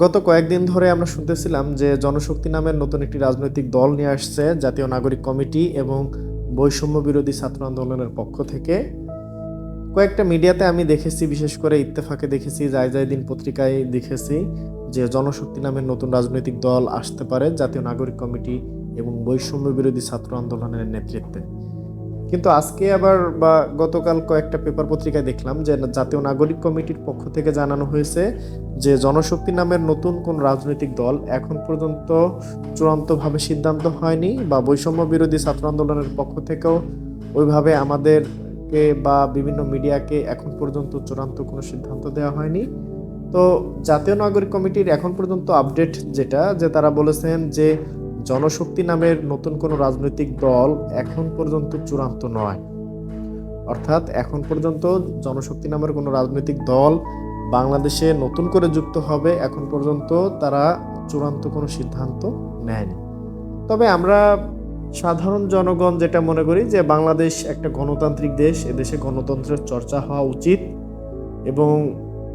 গত কয়েকদিন ধরে আমরা শুনতেছিলাম যে জনশক্তি নামের নতুন একটি রাজনৈতিক দল নিয়ে আসছে, জাতীয় নাগরিক কমিটি এবং বৈষম্য বিরোধী ছাত্র আন্দোলনের পক্ষ থেকে। কয়েকটা মিডিয়াতে আমি দেখেছি, বিশেষ করে ইত্তেফাকে দেখেছি, যায় যায় দিন পত্রিকায় দেখেছি যে জনশক্তি নামের নতুন রাজনৈতিক দল আসতে পারে জাতীয় নাগরিক কমিটি এবং বৈষম্য বিরোধী ছাত্র আন্দোলনের নেতৃত্বে। কিন্তু আজকে আবার বা গতকাল কয়েকটা পেপার পত্রিকায় দেখলাম যে জাতীয় নাগরিক কমিটির পক্ষ থেকে জানানো হয়েছে যে জনশক্তি নামের নতুন কোন রাজনৈতিক দল এখন পর্যন্ত চূড়ান্তভাবে সিদ্ধান্ত হয়নি বা বৈষম্য বিরোধী ছাত্র আন্দোলনের পক্ষ থেকেও ওইভাবে আমাদেরকে বা বিভিন্ন মিডিয়াকে এখন পর্যন্ত চূড়ান্ত কোনো সিদ্ধান্ত দেওয়া হয়নি। তো জাতীয় নাগরিক কমিটির এখন পর্যন্ত আপডেট যেটা, যে তারা বলেছেন যে জনশক্তি নামের নতুন কোনো রাজনৈতিক দল এখন পর্যন্ত চূড়ান্ত নয়। অর্থাৎ এখন পর্যন্ত জনশক্তি নামের কোনো রাজনৈতিক দল বাংলাদেশে নতুন করে যুক্ত হবে এখন পর্যন্ত তারা চূড়ান্ত কোনো সিদ্ধান্ত নেয়নি। তবে আমরা সাধারণ জনগণ যেটা মনে করি যে বাংলাদেশ একটা গণতান্ত্রিক দেশ এদেশে গণতন্ত্রের চর্চা হওয়া উচিত এবং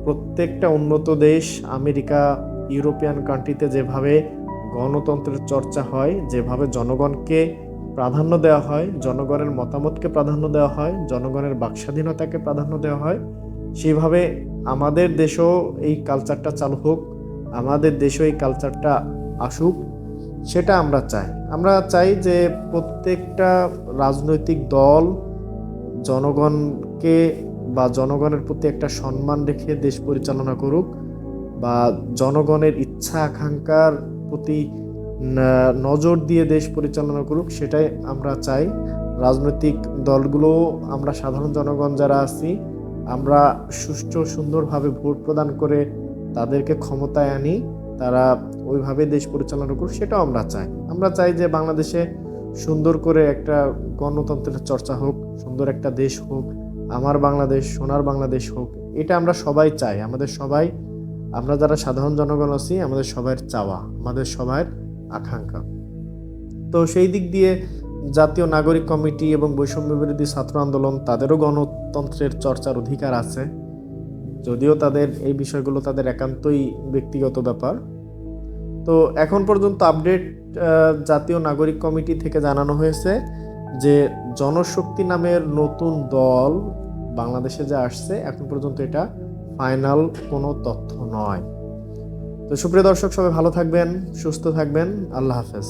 প্রত্যেকটা উন্নত দেশ, আমেরিকা, ইউরোপিয়ান কান্ট্রিতে যেভাবে গণতন্ত্রের চর্চা হয়, যেভাবে জনগণকে প্রাধান্য দেওয়া হয়, জনগণের মতামতকে প্রাধান্য দেওয়া হয়, জনগণের বাকস্বাধীনতাকে প্রাধান্য দেওয়া হয় সেইভাবে আমাদের দেশেও এই কালচারটা চালু হোক, আমাদের দেশেও এই কালচারটা আসুক, সেটা আমরা চাই। আমরা চাই যে প্রত্যেকটা রাজনৈতিক দল জনগণকে বা জনগণের প্রতি একটা সম্মান রেখে দেশ পরিচালনা করুক বা জনগণের ইচ্ছা আকাঙ্ক্ষার প্রতি নজর দিয়ে দেশ পরিচালনা করুক, সেটাই আমরা চাই। রাজনৈতিক দলগুলো, আমরা সাধারণ জনগণ যারা আছি, আমরা সুষ্ঠু, সুন্দরভাবে ভোট প্রদান করে তাদেরকে ক্ষমতায় আনি, তারা ওইভাবে দেশ পরিচালনা করুক, সেটাও আমরা চাই। আমরা চাই যে বাংলাদেশে সুন্দর করে একটা গণতন্ত্রের চর্চা হোক, সুন্দর একটা দেশ হোক, আমার বাংলাদেশ, সোনার বাংলাদেশ হোক, এটা আমরা সবাই চাই। আমাদের সবাই আমরা যারা সাধারণ জনগণ আছি, আমাদের সবার চাওয়া, আমাদের সবার আকাঙ্ক্ষা। তো সেই দিক দিয়ে জাতীয় নাগরিক কমিটি এবং বৈষম্য বিরোধী ছাত্র আন্দোলন তাদেরও গণতন্ত্রের চর্চার অধিকার আছে। যদিও তাদের এই বিষয়গুলো তাদের একান্তই ব্যক্তিগত ব্যাপার। তো এখন পর্যন্ত আপডেট জাতীয় নাগরিক কমিটি থেকে জানানো হয়েছে যে জনশক্তি নামের নতুন দল বাংলাদেশে যে আসছে, এখন পর্যন্ত এটা ফাইনাল কোনো তথ্য নয়। তো সুপ্রিয় দর্শক সবাই ভালো থাকবেন সুস্থ থাকবেন। আল্লাহ হাফেজ।